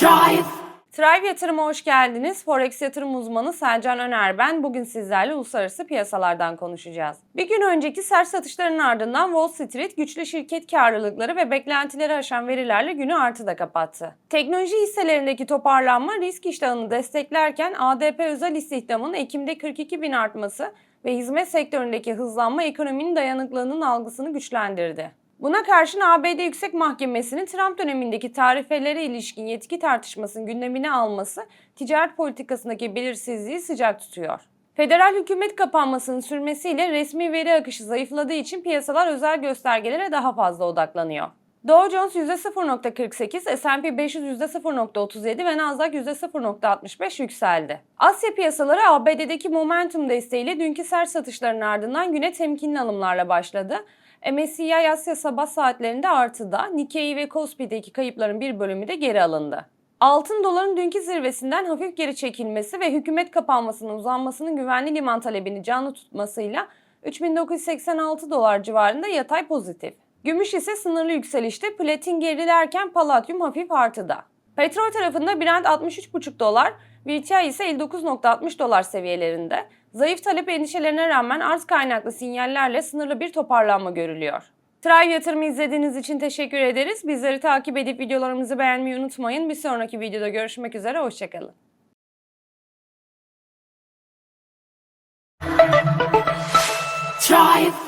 Drive. Thrive Yatırım'a hoş geldiniz. Forex yatırım uzmanı Selcan Öner ben. Bugün sizlerle uluslararası piyasalardan konuşacağız. Bir gün önceki sert satışların ardından Wall Street güçlü şirket karlılıkları ve beklentileri aşan verilerle günü artıda kapattı. Teknoloji hisselerindeki toparlanma risk iştahını desteklerken ADP özel istihdamın Ekim'de 42 bin artması ve hizmet sektöründeki hızlanma ekonominin dayanıklılığının algısını güçlendirdi. Buna karşın ABD Yüksek Mahkemesi'nin Trump dönemindeki tarifelere ilişkin yetki tartışmasının gündemine alması ticaret politikasındaki belirsizliği sıcak tutuyor. Federal hükümet kapanmasının sürmesiyle resmi veri akışı zayıfladığı için piyasalar özel göstergelere daha fazla odaklanıyor. Dow Jones %0.48, S&P 500 %0.37 ve Nasdaq %0.65 yükseldi. Asya piyasaları ABD'deki momentum desteğiyle dünkü sert satışların ardından güne temkinli alımlarla başladı. MSCI Asya sabah saatlerinde artıda, Nikkei ve Kospi'deki kayıpların bir bölümü de geri alındı. Altın doların dünkü zirvesinden hafif geri çekilmesi ve hükümet kapanmasının uzanmasının güvenli liman talebini canlı tutmasıyla 3986 dolar civarında yatay pozitif. Gümüş ise sınırlı yükselişte, platin gerilerken paladyum hafif artıda. Petrol tarafında Brent 63,5 dolar, WTI ise 59,60 dolar seviyelerinde. Zayıf talep endişelerine rağmen arz kaynaklı sinyallerle sınırlı bir toparlanma görülüyor. Thrive yatırımı izlediğiniz için teşekkür ederiz. Bizleri takip edip videolarımızı beğenmeyi unutmayın. Bir sonraki videoda görüşmek üzere, hoşçakalın. Drive.